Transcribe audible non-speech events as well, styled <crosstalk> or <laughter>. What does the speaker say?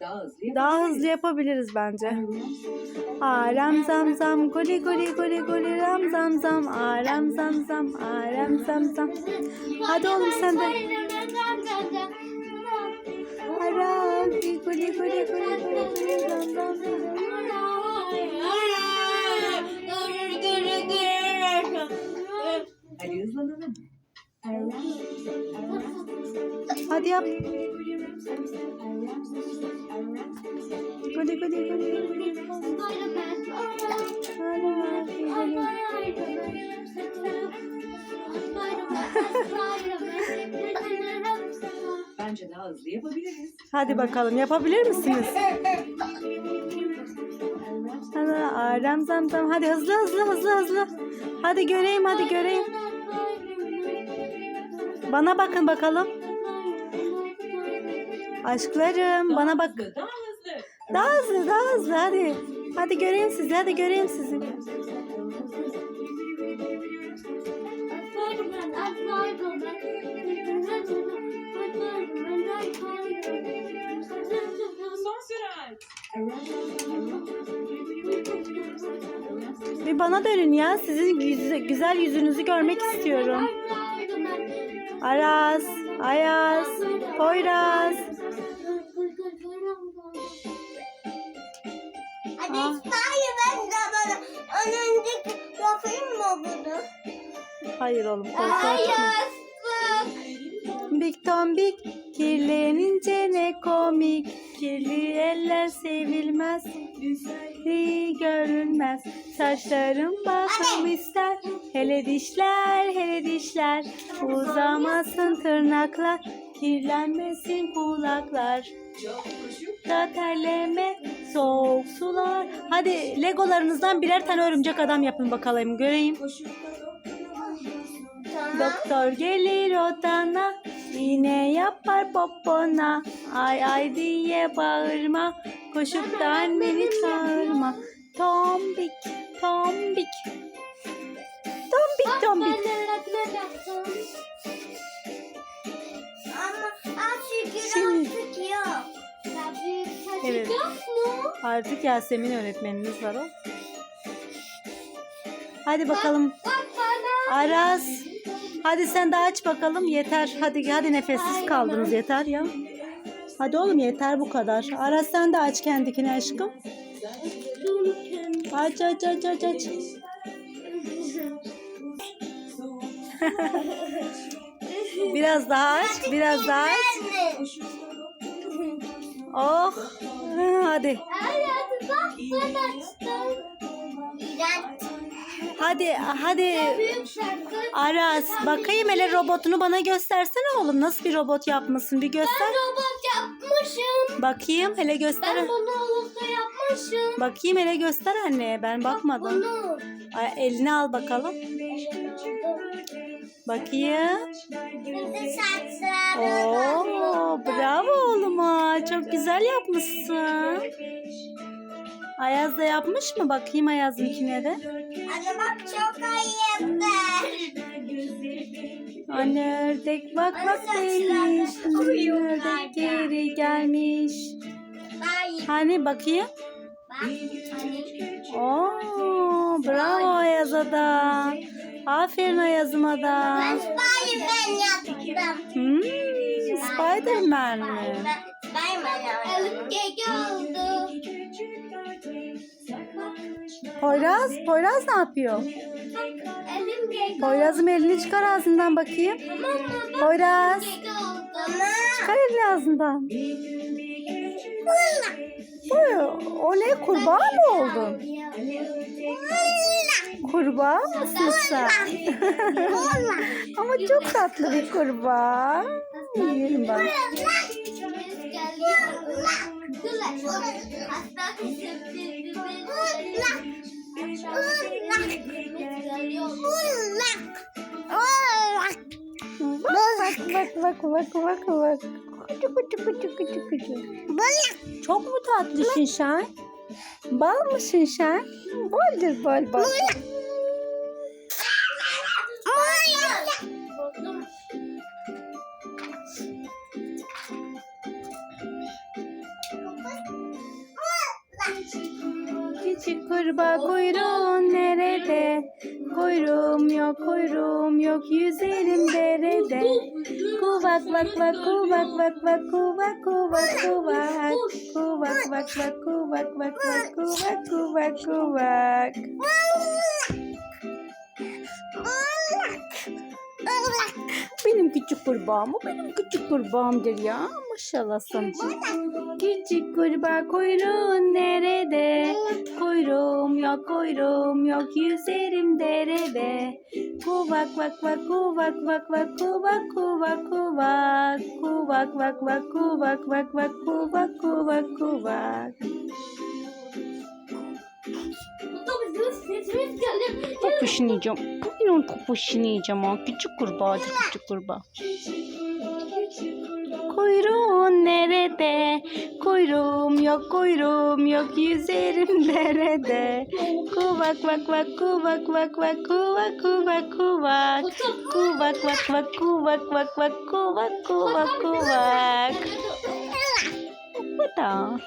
Daha hızlı Daha hızlı yapabiliriz bence. Aram zam zam goli goli goli goli ram zam zam aram zam zam aram zam zam. Hadi oğlum sen de. Aram goli goli goli goli goli ram zam zam. Hadi hızlanalım. Hadi yap. Goli. Aram goli. Bence daha hızlı yapabiliriz. Hadi bakalım yapabilir misiniz? Hadi aram zam zam. Hadi hızlı hızlı hızlı hızlı. Hadi göreyim hadi göreyim. Bana bakın bakalım. Aşklarım bana bak. Hızlı, daha hızlı. Daha hızlı daha hızlı hadi. Hadi göreyim sizi hadi göreyim sizi. Bir bana dönün ya. Sizin yüzü- güzel yüzünüzü görmek istiyorum. Aras, Ayaz, Poyraz. Aa. İspanya ben de bana önce yapayım mı bunu? Hayır oğlum korkma. Hayır. Big tombik kirlenince ne komik. Kirli eller sevilmez. iyi görünmez. Saçlarım bakım ister. Hele dişler, hele dişler. Uzamasın tırnaklar. Kirlenmesin kulaklar. Da terleme soğuk sular. Hadi legolarınızdan birer tane örümcek adam yapın bakalım göreyim. Doktor gelir odana iğne yapar popona. Ay ay diye bağırma koşup da anneni çağırma. Tombik tombik. Tombik tombik Şimdi-. Evet. Artık Yasemin öğretmeniniz var o. Hadi bakalım. Aras. Hadi sen de aç bakalım yeter. Hadi hadi nefessiz kaldınız yeter ya. Hadi oğlum yeter bu kadar. Aras sen de aç kendikini aşkım. Aç aç aç aç aç <laughs> <laughs> Biraz daha aç, biraz daha aç. Oh. Hadi. Bak. Hadi, hadi. Aras, bakayım hele robotunu bana göstersene oğlum. Nasıl bir robot yapmışsın? Bir göster. Ben robot yapmışım. Bakayım, hele göster. Ben bunu olursa yapmışım. Bakayım hele göster anneye. Ben bakmadım. Bunu. Ay, elini al bakalım. Bakayım. Oo, bravo oğluma. Çok güzel yapmışsın. Ayaz da yapmış mı? Bakayım Ayaz'ınkine de. Anne bak çok ayıptı. Anne ördek bak bak demiş. Ördek geri gelmiş. Hani bakayım. Bak. Hani. Oo, bravo Ayaz'a da. Aferin Ayaz'ıma da. Ben ben yaptım. Hmm, Spiderman mi? Spiderman Elim keki oldu. Poyraz, Poyraz ne yapıyor? Poyraz'ım elini çıkar ağzından bakayım. Poyraz, çıkar elini ağzından. Oy, o ne kurbağa mı oldun? Kurbağa mısın sen? <laughs> Ama çok tatlı bir kurbağa. Yiyelim bak. Bak bak bak bak bak bak. Çok mu tatlısın sen? Bal mısın sen? Boldur bol bal. Küçük kurbağa kuyruğun nerede? Kuyruğum yok kuyruğum yok yüzerim derede. Kuvak vak vak kuvak vak vak kuvak kuvak kuvak. Kuvak vak vak kuvak vak vak kuvak kuvak kuvak. Küçük kurbağam o benim küçük kurbağamdır ya. Maşallah sana. Küçük kurbağa kuyruğun nerede? Kuyruğum yok kuyruğum yok yüzerim derede. Kuvak vak vak kuvak vak vak kuvak kuvak kuvak. Kuvak vak vak kuvak vak vak kuvak kuvak kuvak. Topuşunu yiyeceğim. Onun topuşunu yiyeceğim o. Küçük kurbağadır küçük kurbağa. Kuyruğun nerede? Kuyruğum yok kuyruğum yok yüzerim nerede? Kuvak vak vak kuvak vak vak kuvak kuvak kuvak. Kuvak vak vak kuvak vak vak kuvak kuvak kuvak. Bu da.